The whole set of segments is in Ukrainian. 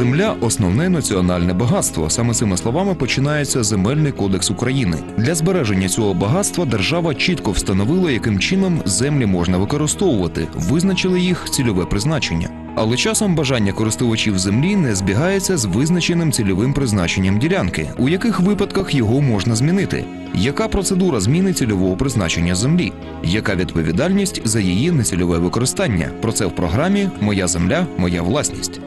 Земля основне національне багатство. Саме цими словами починається земельний кодекс України. Для збереження цього багатства держава чітко встановила, яким чином землі можна використовувати, визначили їх цільове призначення. Але часом бажання користувачів землі не збігається з визначеним цільовим призначенням ділянки, у яких випадках його можна змінити. Яка процедура зміни цільового призначення землі? Яка відповідальність за її нецільове використання? Про це в програмі Моя земля, моя власність.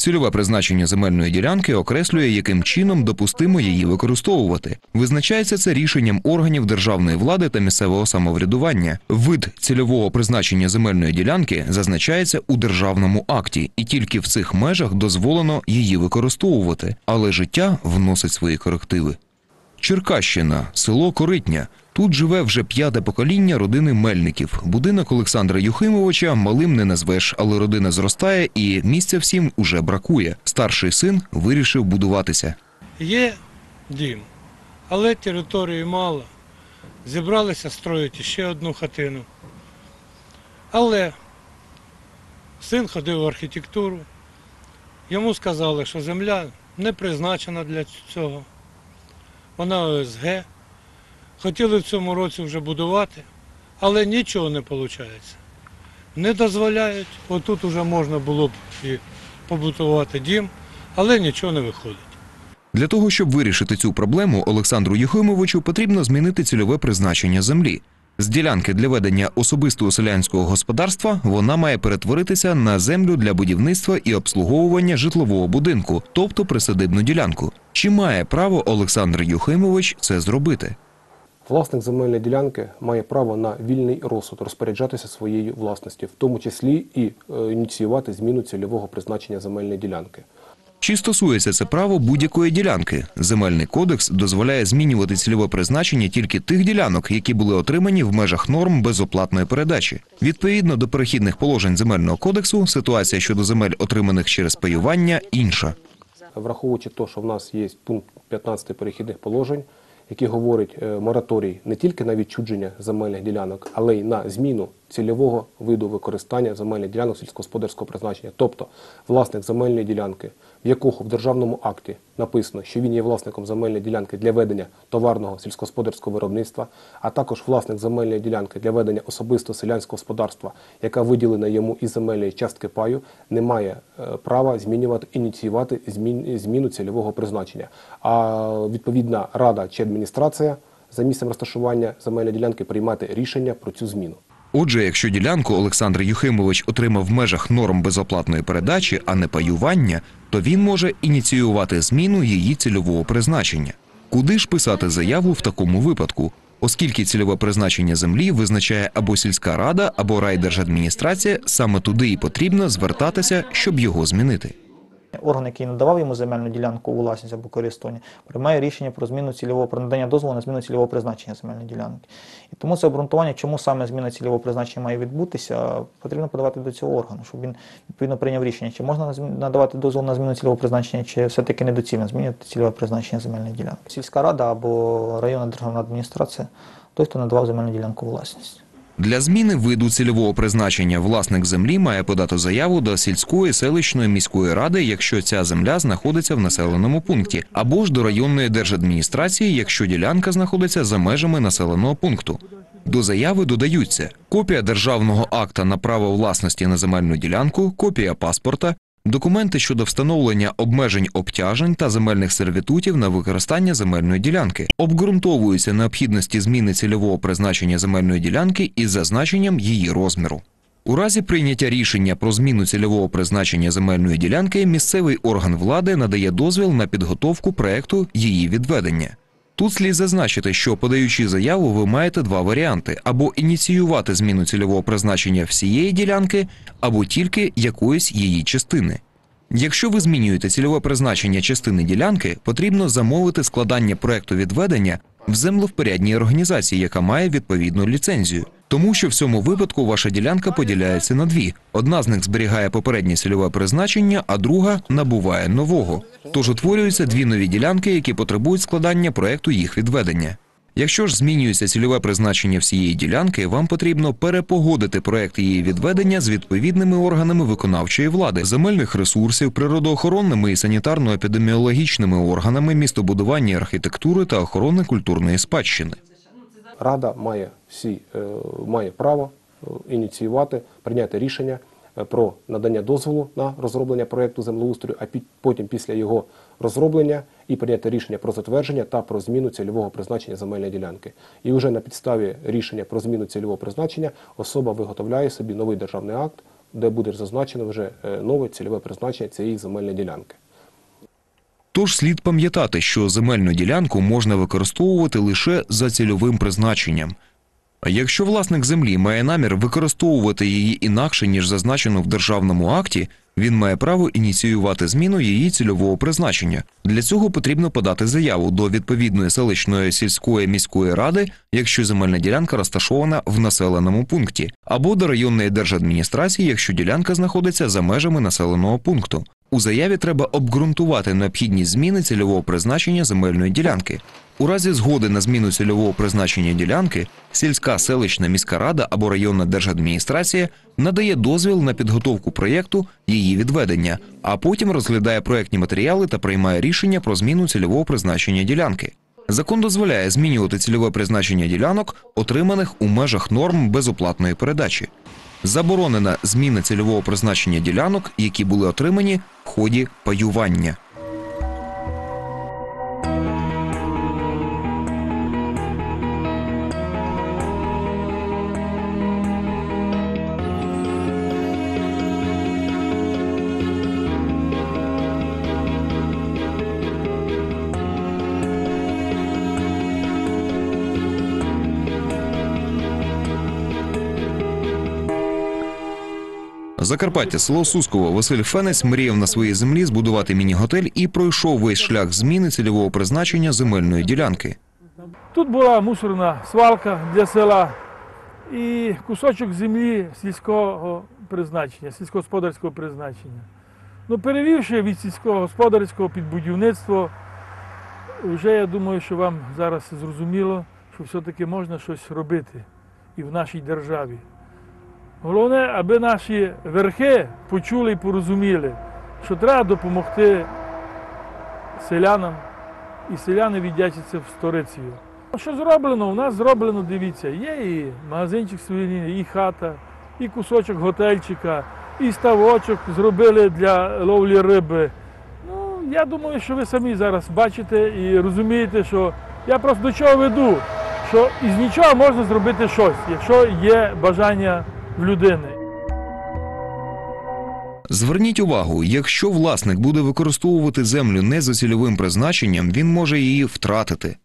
Цільове призначення земельної ділянки окреслює, яким чином допустимо її використовувати. Визначається це рішенням органів державної влади та місцевого самоврядування. Вид цільового призначення земельної ділянки зазначається у державному акті, і тільки в цих межах дозволено її використовувати, але життя вносить свої корективи. Черкащина, село Коритня. Тут живе вже п'яте покоління родини Мельників. Будинок Олександра Юхимовича малим не назвеш, але родина зростає і місця всім уже бракує. Старший син вирішив будуватися. Є дім, але території мало. Зібралися строїти ще одну хатину. Але син ходив в архітектуру. Йому сказали, що земля не призначена для цього. Вона ОСГ. Хотіли в цьому році вже будувати, але нічого не виходить. Не дозволяють. Отут вже можна було б і побутувати дім, але нічого не виходить. Для того, щоб вирішити цю проблему, Олександру Юхимовичу потрібно змінити цільове призначення землі. З ділянки для ведення особистого селянського господарства вона має перетворитися на землю для будівництва і обслуговування житлового будинку, тобто присадибну ділянку. Чи має право Олександр Юхимович це зробити? Власник земельної ділянки має право на вільний розсуд розпоряджатися своєю власністю, в тому числі і е, ініціювати зміну цільового призначення земельної ділянки. Чи стосується це право будь-якої ділянки? Земельний кодекс дозволяє змінювати цільове призначення тільки тих ділянок, які були отримані в межах норм безоплатної передачі. Відповідно до перехідних положень земельного кодексу, ситуація щодо земель, отриманих через паювання, інша. Враховуючи те, що в нас є пункт 15 перехідних положень, який говорить е, мораторій не тільки на відчудження земельних ділянок, але й на зміну цільового виду використання земельних ділянок сільськогосподарського призначення. Тобто власник земельної ділянки, в якого в державному акті написано, що він є власником земельної ділянки для ведення товарного сільськогосподарського виробництва, а також власник земельної ділянки для ведення особистого селянського господарства, яка виділена йому із земельної частки паю, не має е, права змінювати, ініціювати зміну цільового призначення. А відповідна рада чи адміністрація за місцем розташування земельної ділянки приймати рішення про цю зміну. Отже, якщо ділянку Олександр Юхимович отримав в межах норм безоплатної передачі, а не паювання, то він може ініціювати зміну її цільового призначення. Куди ж писати заяву в такому випадку? Оскільки цільове призначення землі визначає або сільська рада, або райдержадміністрація, саме туди і потрібно звертатися, щоб його змінити. Орган, який надавав йому земельну ділянку у власність або користування, приймає рішення про зміну цільового про надання дозволу на зміну цільового призначення земельної ділянки. І тому це обґрунтування, чому саме зміна цільового призначення має відбутися, потрібно подавати до цього органу, щоб він відповідно прийняв рішення, чи можна надавати дозвол на зміну цільового призначення, чи все-таки недоцільно змінювати цільове призначення земельної ділянки. Сільська рада або районна державна адміністрація, той, хто надавав земельну ділянку власність. Для зміни виду цільового призначення власник землі має подати заяву до сільської, селищної, міської ради, якщо ця земля знаходиться в населеному пункті, або ж до районної держадміністрації, якщо ділянка знаходиться за межами населеного пункту. До заяви додаються копія державного акта на право власності на земельну ділянку, копія паспорта, документи щодо встановлення обмежень обтяжень та земельних сервітутів на використання земельної ділянки, обґрунтовуються необхідності зміни цільового призначення земельної ділянки із зазначенням її розміру. У разі прийняття рішення про зміну цільового призначення земельної ділянки місцевий орган влади надає дозвіл на підготовку проекту її відведення. Тут слід зазначити, що подаючи заяву, ви маєте два варіанти: або ініціювати зміну цільового призначення всієї ділянки, або тільки якоїсь її частини. Якщо ви змінюєте цільове призначення частини ділянки, потрібно замовити складання проекту відведення в землевпорядній організації, яка має відповідну ліцензію. Тому що в цьому випадку ваша ділянка поділяється на дві: одна з них зберігає попереднє сільове призначення, а друга набуває нового. Тож утворюються дві нові ділянки, які потребують складання проекту їх відведення. Якщо ж змінюється цільове призначення всієї ділянки, вам потрібно перепогодити проект її відведення з відповідними органами виконавчої влади, земельних ресурсів, природоохоронними і санітарно-епідеміологічними органами містобудування архітектури та охорони культурної спадщини. Рада має всі е, має право е, ініціювати, прийняти рішення про надання дозволу на розроблення проєкту землеустрою, а потім після його розроблення і прийняти рішення про затвердження та про зміну цільового призначення земельної ділянки. І вже на підставі рішення про зміну цільового призначення особа виготовляє собі новий державний акт, де буде зазначено вже е, нове цільове призначення цієї земельної ділянки. Тож слід пам'ятати, що земельну ділянку можна використовувати лише за цільовим призначенням. Якщо власник землі має намір використовувати її інакше, ніж зазначено в державному акті, він має право ініціювати зміну її цільового призначення. Для цього потрібно подати заяву до відповідної селищної сільської міської ради, якщо земельна ділянка розташована в населеному пункті, або до районної держадміністрації, якщо ділянка знаходиться за межами населеного пункту. У заяві треба обґрунтувати необхідність зміни цільового призначення земельної ділянки. У разі згоди на зміну цільового призначення ділянки сільська селищна міська рада або районна держадміністрація надає дозвіл на підготовку проєкту її відведення, а потім розглядає проєктні матеріали та приймає рішення про зміну цільового призначення ділянки. Закон дозволяє змінювати цільове призначення ділянок, отриманих у межах норм безоплатної передачі. Заборонена зміна цільового призначення ділянок, які були отримані в ході паювання. Закарпаття, село Сусково, Василь Фенець мріяв на своїй землі збудувати міні-готель і пройшов весь шлях зміни цільового призначення земельної ділянки. Тут була мусорна свалка для села і кусочок землі сільського призначення, сільськогосподарського призначення. Ну, перевівши від сільськогосподарського під будівництво, вже я думаю, що вам зараз зрозуміло, що все-таки можна щось робити і в нашій державі. Головне, аби наші верхи почули і порозуміли, що треба допомогти селянам, і селяни віддячаться в сторицею. Що зроблено? У нас зроблено, дивіться, є і магазинчик сувенірний, і хата, і кусочок готельчика, і ставочок зробили для ловлі риби. Ну, я думаю, що ви самі зараз бачите і розумієте, що я просто до чого веду, що із нічого можна зробити щось, якщо є бажання в людини. Зверніть увагу, якщо власник буде використовувати землю не за цільовим призначенням, він може її втратити.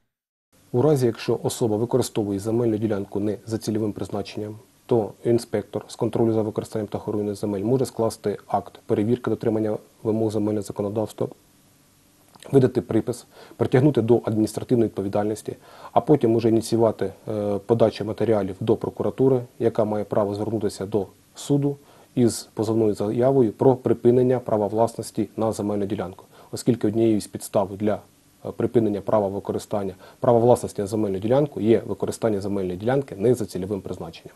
У разі, якщо особа використовує земельну ділянку не за цільовим призначенням, то інспектор з контролю за використанням та охороною земель може скласти акт перевірки дотримання вимог земельного законодавства, видати припис, притягнути до адміністративної відповідальності, а потім може ініціювати е, подачу матеріалів до прокуратури, яка має право звернутися до суду із позовною заявою про припинення права власності на земельну ділянку, оскільки однією з підстав для е, припинення права використання права власності на земельну ділянку є використання земельної ділянки не за цільовим призначенням.